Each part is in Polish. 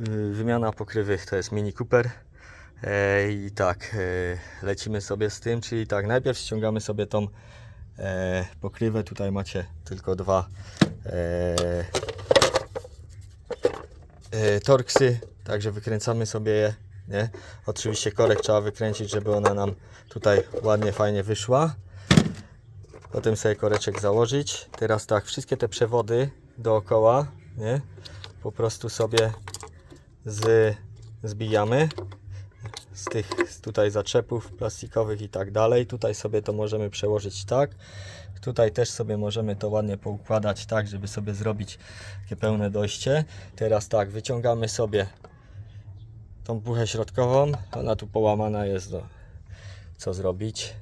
Y, Wymiana pokrywy to jest Mini Cooper. E, I tak, e, lecimy sobie z tym, czyli tak, najpierw ściągamy sobie tą e, pokrywę. Tutaj macie tylko dwa torksy, także wykręcamy sobie je. Nie? Oczywiście korek trzeba wykręcić, żeby ona nam tutaj ładnie, fajnie wyszła. Potem sobie koreczek założyć. Teraz tak, wszystkie te przewody dookoła, nie? Po prostu sobie z, zbijamy z tych tutaj zaczepów plastikowych i tak dalej. Tutaj sobie to możemy przełożyć tak. Tutaj też sobie możemy to ładnie poukładać tak, żeby sobie zrobić takie pełne dojście. Teraz tak, wyciągamy sobie tą puchę środkową. Ona tu połamana jest. No, co zrobić?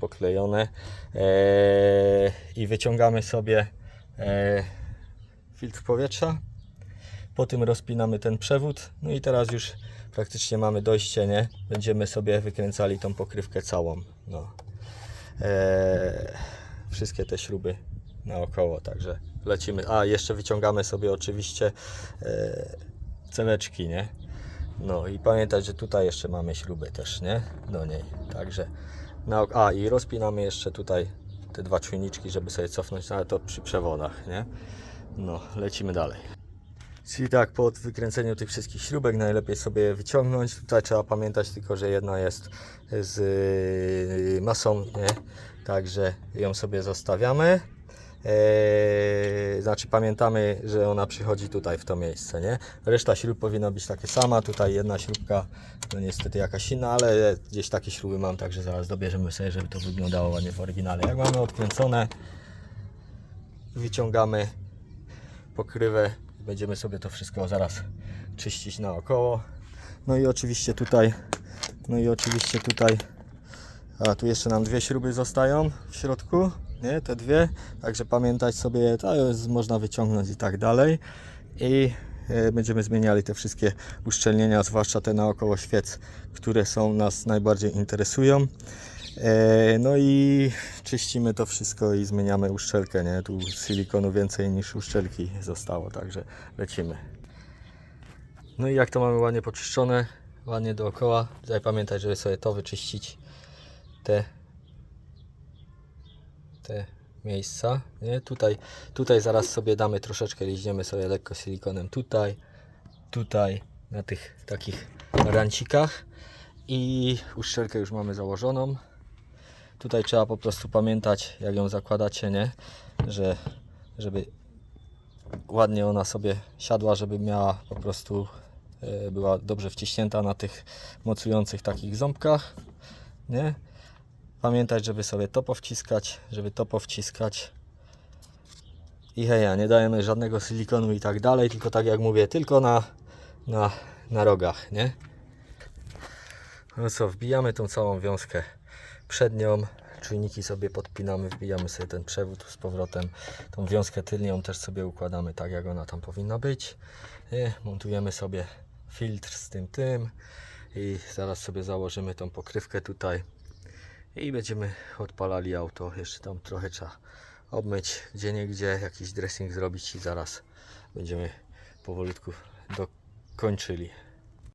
Poklejone. Eee, I wyciągamy sobie eee, filtr powietrza. Po tym rozpinamy ten przewód. No i teraz już praktycznie mamy dojście, nie? Będziemy sobie wykręcali tą pokrywkę całą. No. Eee, wszystkie te śruby naokoło, także lecimy. A, jeszcze wyciągamy sobie oczywiście celeczki, nie? No i pamiętać, że tutaj jeszcze mamy śruby też, nie? Do niej. Także na, a i rozpinamy jeszcze tutaj te dwa czujniczki, żeby sobie cofnąć, ale to przy przewodach, nie? No, lecimy dalej. Czyli tak, po wykręceniu tych wszystkich śrubek najlepiej sobie je wyciągnąć. Tutaj trzeba pamiętać tylko, że jedna jest z y, masą, nie? Także ją sobie zostawiamy. Eee, znaczy pamiętamy, że ona przychodzi tutaj w to miejsce, nie? Reszta śrub powinna być takie sama. Tutaj jedna śrubka, no niestety jakaś inna, ale gdzieś takie śruby mam, także zaraz dobierzemy sobie, żeby to wyglądało ładnie w oryginale. Jak mamy odkręcone, wyciągamy pokrywę. Będziemy sobie to wszystko zaraz czyścić naokoło. No i oczywiście tutaj, no i oczywiście tutaj, a tu jeszcze nam dwie śruby zostają w środku, nie, te dwie, także pamiętać sobie, to jest, można wyciągnąć i tak dalej. I e, będziemy zmieniali te wszystkie uszczelnienia, zwłaszcza te naokoło świec, które są nas najbardziej interesują. E, No i czyścimy to wszystko i zmieniamy uszczelkę, nie? Tu silikonu więcej niż uszczelki zostało, także lecimy. No i jak to mamy ładnie poczyszczone, ładnie dookoła, tutaj pamiętać, żeby sobie to wyczyścić, te, te miejsca, nie? Tutaj, tutaj zaraz sobie damy troszeczkę, liźniemy sobie lekko silikonem tutaj, tutaj, na tych takich rancikach i uszczelkę już mamy założoną. Tutaj trzeba po prostu pamiętać, jak ją zakładacie, nie? Że, żeby ładnie ona sobie siadła, żeby miała po prostu e, była dobrze wciśnięta na tych mocujących takich ząbkach, nie? Pamiętać, żeby sobie to powciskać, żeby to powciskać. I heja, nie dajemy żadnego silikonu i tak dalej, tylko tak jak mówię, tylko na, na, na rogach, nie? No co, wbijamy tą całą wiązkę przednią, czujniki sobie podpinamy, wbijamy sobie ten przewód z powrotem, tą wiązkę tylnią też sobie układamy tak jak ona tam powinna być, I montujemy sobie filtr z tym tym. I zaraz sobie założymy tą pokrywkę tutaj. I będziemy odpalali auto, jeszcze tam trochę trzeba obmyć gdzie niegdzie, jakiś dressing zrobić i zaraz będziemy powolutku dokończyli.